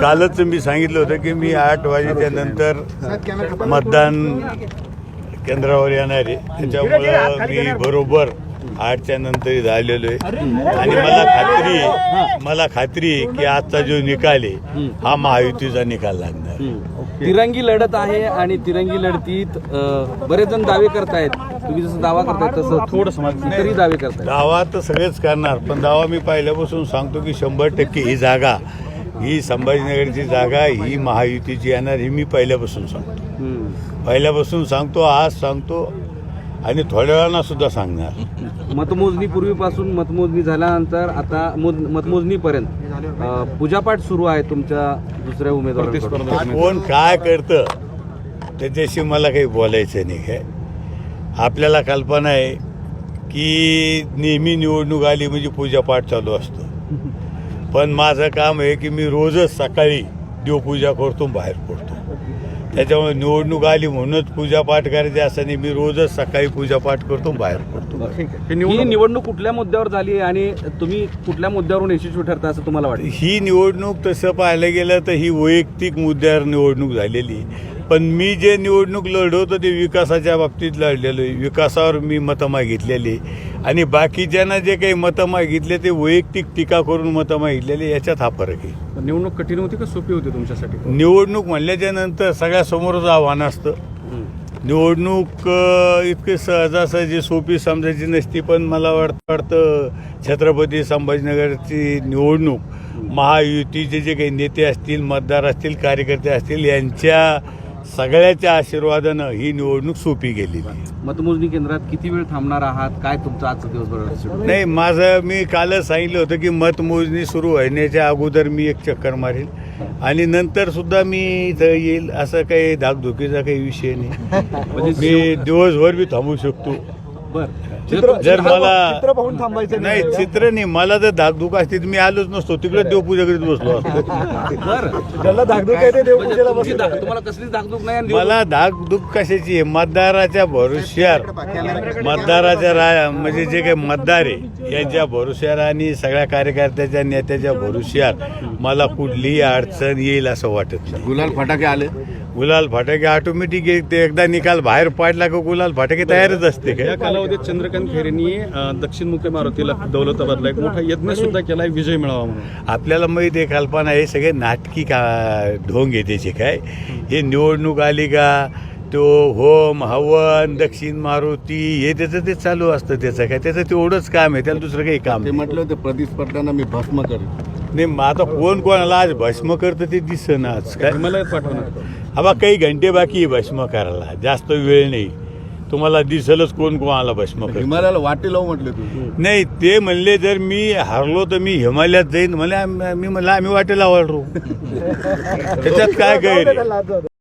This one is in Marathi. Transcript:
कालच मी सांगितलं होतं की मी आठ वाजेच्या नंतर मतदान केंद्रावर येणार आहे. त्याच्यामुळं मी बरोबर आठच्या नंतर झालेलो आहे. आणि मला खात्री मला खात्री आहे की आजचा जो निकाल आहे हा महायुतीचा निकाल लागणार तिरंगी लढत आहे आणि तिरंगी लढतीत बरेच जण दावे करतायत. तुम्ही जसं दावा करताय तसं थोडं इतरही दावे करतायत. दावा तर सगळेच करणार पण दावा मी पहिल्यापासून सांगतो की शंभर टक्के ही जागा ही संभाजीनगरची जागा ही महायुतीची येणार ही मी पहिल्यापासून सांगतो. पहिल्यापासून सांगतो आज सांगतो आणि थोड्या वेळानं सुद्धा सांगणार. मतमोजणी पूर्वीपासून मतमोजणी झाल्यानंतर आता मोज- मतमोजणीपर्यंत पूजापाठ सुरू आहे तुमच्या दुसऱ्या उमेदवारांकडून. कोण काय करतं त्याच्याशी मला काही बोलायचं नाही काय आपल्याला कल्पना आहे की नेहमी निवडणूक आली म्हणजे पूजापाठ चालू असतो. पण माझं काम आहे की मी रोजच सकाळी देवपूजा करतो बाहेर पडतो. त्याच्यामुळे निवडणूक आली म्हणूनच पूजापाठ करायची असं नाही मी रोजच सकाळी पूजापाठ करतो बाहेर पडतो. ही निवडणूक कुठल्या मुद्द्यावर झाली आणि तुम्ही कुठल्या मुद्द्यावरून यशस्वी ठरता असं तुम्हाला वाटतं? ही निवडणूक तसं पाहायला गेलं तर ही वैयक्तिक मुद्द्यावर निवडणूक झालेली पण मी जे निवडणूक लढवतो ते विकासाच्या बाबतीत लढलेलो आहे. विकासावर मी मतं मागितलेली आणि बाकीच्यांना जे काही मतं मागितले ते वैयक्तिक टीका करून मतं मागितलेली याच्यात हा फरक आहे. निवडणूक कठीण होती का सोपी होती तुमच्यासाठी? निवडणूक म्हणल्याच्या नंतर सगळ्यासमोरच आव्हान असतं. निवडणूक इतकी सहजासहजी सोपी समजायची नसती पण मला वाटतं वाटतं छत्रपती संभाजीनगरची निवडणूक महायुतीचे जे काही नेते असतील मतदार असतील कार्यकर्ते असतील यांच्या सगळ्याच्या आशीर्वादानं ही निवडणूक सोपी आहे. मतमोजणी केंद्रात किती वेळ थांबणार आहात काय तुमचं आजचं दिवसभर? नाही माझं मी कालच सांगितलं होतं की मतमोजणी सुरू होण्याच्या अगोदर मी एक चक्कर मारेल आणि नंतर सुद्धा मी इथं येईल असं काही धाकधुकीचा काही विषय नाही मी दिवसभर बी थांबू शकतो बरं. जर मला नाही. चित्र नाही. मला जर धाकधूक असती तर मी आलोच नसतो. तिकडे देवपूजा करीत बसलो असतो. बरं. म्हणजे तुमची धाक- तुम्हाला कसलीच धाकधूक नाही मला धाकधूक कशाची आहे? मतदाराच्या भरोश्यावर मतदाराच्या रा म्हणजे जे काही मतदार आहे यांच्या भरोश्यावर आणि सगळ्या कार्यकर्त्याच्या नेत्याच्या भरोश्यावर मला कुठलीही अडचण येईल असं वाटत नाही. गुलाल फटाके आले. गुलाल फाटके ऑटोमॅटिक ते एकदा निकाल बाहेर पाडला का गुलाल फाटके तयारच असते काय कालावधीत चंद्रकांत खैरेंनी दक्षिण मुख्य मारुतीला दौलताबादला एक मोठा यज्ञ सुद्धा केलाय विजय मिळावा म्हणून. आपल्याला माहिती आहे कल्पना हे सगळे नाटकी का ढोंग आहे त्याचे काय? हे निवडणूक आली का? तो होम हवन दक्षिण मारुती हे त्याचं ते चालू असतं त्याचं काय? त्याचं तेवढंच काम आहे त्याला दुसरं काही काम ते म्हटलं होतं प्रतिस्पर्ध्यांना मी भस्म करेन नाही, मग आता कोण कोणाला आज भस्म करतं ते दिसतं आज काय? हिमालयात पाठवणार. आबा काही घंटे बाकी आहे भस्म करायला जास्त वेळ नाही. तुम्हाला दिसलच कोण कोणाला भस्म हिमालयाला वाटे लावू म्हटले तू. नाही ते म्हणले जर मी हारलो तर मी हिमालयात जाईन. आम- मी म्हणलं आम्ही वाटेला आवडलो त्याच्यात काय गैर आहे?